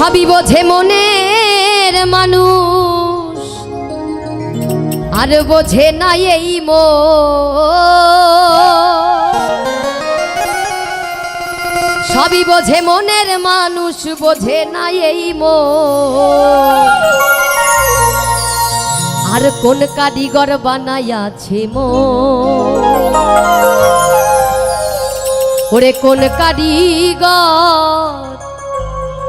সবই বোঝে মনের মানুষ। আর বোঝে না এই মো সবই বোঝে মনের মানুষ, বোঝে না এই মো আর কোন কারিগর বানাইয়াছে মো ওরে কোন কারিগর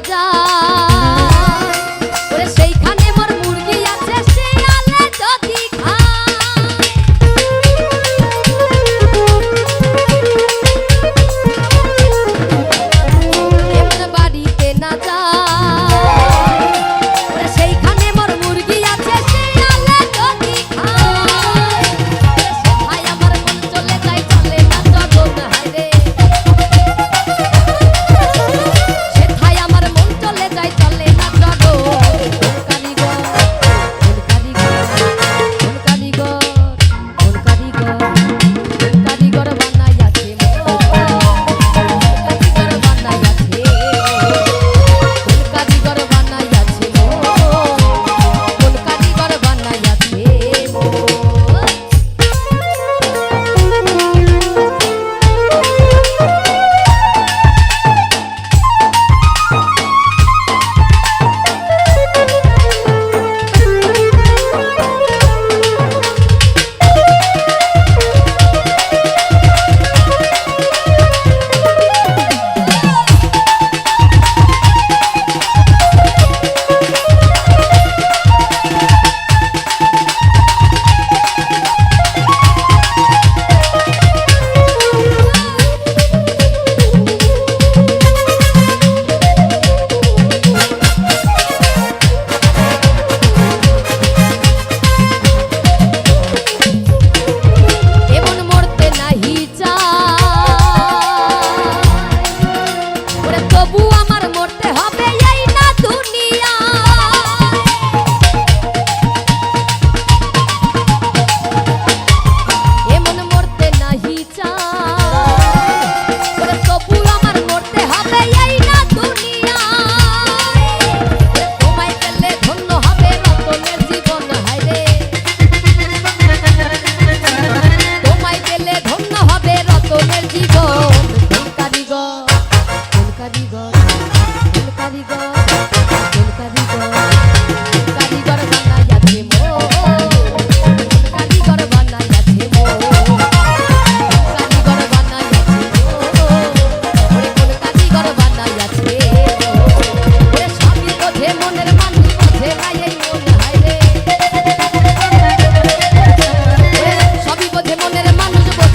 찾아.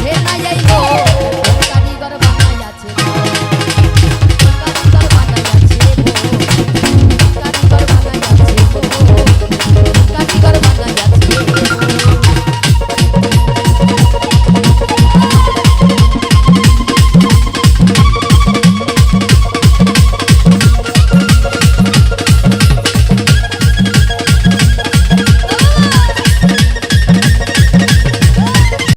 Renaia e